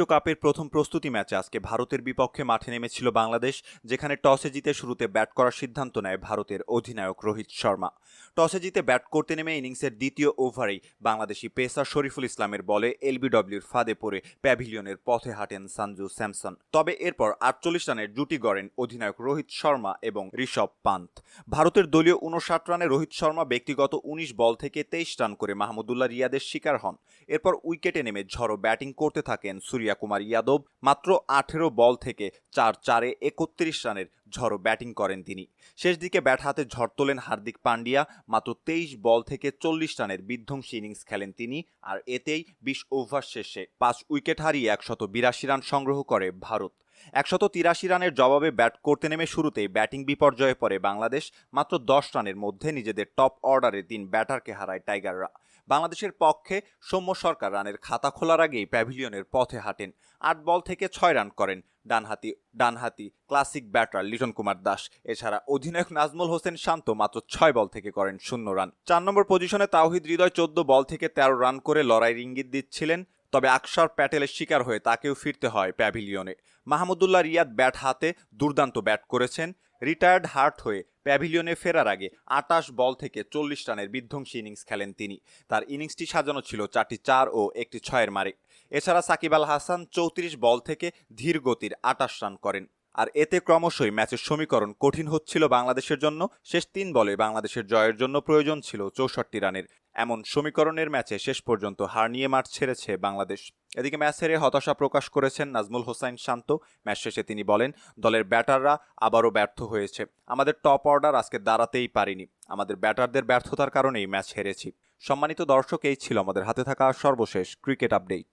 বিশ্বকাপের প্রথম প্রস্তুতি ম্যাচে আজকে ভারতের বিপক্ষে মাঠে নেমেছিল বাংলাদেশ, যেখানে টসে জিতে শুরুতে ব্যাট করার সিদ্ধান্ত নেয় ভারতের অধিনায়ক রোহিত শর্মা। টসে জিতে ব্যাট করতে নেমে ইনিংসের দ্বিতীয় ওভারেই বাংলাদেশি পেসার শরীফুল ইসলামের বলে এলবিডব্লিউর ফাঁদে পড়ে প্যাভিলিয়নের পথে হাঁটেন সঞ্জু স্যামসন। তবে এরপর আটচল্লিশ রানের জুটি গড়েন অধিনায়ক রোহিত শর্মা এবং ঋষভ পান্ত ভারতের দলীয় উনষাট রানে রোহিত শর্মা ব্যক্তিগত উনিশ বল থেকে তেইশ রান করে মাহমুদুল্লাহ রিয়াদের শিকার হন। এরপর উইকেটে নেমে ঝড়ো ব্যাটিং করতে থাকেন সূর্যা কুমার যাদব মাত্র আঠেরো বল থেকে চার চারে একত্রিশ রানের ঝড়ো ব্যাটিং করেন তিনি। শেষ দিকে ব্যাট হাতে ঝড় তোলেন হার্দিক পান্ডিয়া, মাত্র তেইশ বল থেকে চল্লিশ রানের বিধ্বংসী ইনিংস খেলেন তিনি আর এতেই বিশ ওভার শেষে পাঁচ উইকেট হারিয়ে একশত বিরাশি রান সংগ্রহ করে ভারত। একশত তিরাশি রানের জবাবে ব্যাট করতে নেমে শুরুতেই ব্যাটিং বিপর্যয়ে পড়ে বাংলাদেশ, মাত্র দশ রানের মধ্যে নিজেদের টপ অর্ডারে তিন ব্যাটারকে হারায় টাইগাররা। বাংলাদেশের পক্ষে সৌম্য সরকার রানের খাতা খোলার আগেই প্যাভিলিয়নের পথে হাঁটেন। আট বল থেকে ছয় রান করেন ডানহাতি ডানহাতি ক্লাসিক ব্যাটার লিটন কুমার দাস। এছাড়া অধিনায়ক নাজমুল হোসেন শান্ত মাত্র ছয় বল থেকে করেন শূন্য রান। চার নম্বর পজিশনে তাওহিদ হৃদয় চোদ্দ বল থেকে তেরো রান করে লড়াইয়ের ইঙ্গিত দিচ্ছিলেন, তবে আকসার প্যাটেলের শিকার হয়ে তাকেও ফিরতে হয় প্যাভিলিয়নে। মাহমুদুল্লাহ রিয়াদ ব্যাট হাতে দুর্দান্ত ব্যাট করেছেন। রিটায়ার্ড হার্ট হয়ে প্যাভিলিয়নে ফেরার আগে আটাশ বল থেকে চল্লিশ রানের বিধ্বংসী ইনিংস খেলেন তিনি। তার ইনিংসটি সাজানো ছিল চারটি চার ও একটি ছয়ের মারে। এছাড়া সাকিব আল হাসান চৌত্রিশ বল থেকে ধীর গতির আটাশ রান করেন। আর এতে ক্রমশই ম্যাচের সমীকরণ কঠিন হচ্ছিল বাংলাদেশের জন্য। শেষ তিন বলে বাংলাদেশের জয়ের জন্য প্রয়োজন ছিল চৌষট্টি রানের। এমন সমীকরণের ম্যাচে শেষ পর্যন্ত হার নিয়ে মাঠ ছেড়েছে বাংলাদেশ। এদিকে ম্যাচ হেরে হতাশা প্রকাশ করেছেন নাজমুল হোসাইন শান্ত। ম্যাচ শেষে তিনি বলেন, দলের ব্যাটাররা আবারও ব্যর্থ হয়েছে। আমাদের টপ অর্ডার আজকে দাঁড়াতেই পারিনি। আমাদের ব্যাটারদের ব্যর্থতার কারণেই ম্যাচ হেরেছি। সম্মানিত দর্শক, এই ছিল আমাদের হাতে থাকা সর্বশেষ ক্রিকেট আপডেট।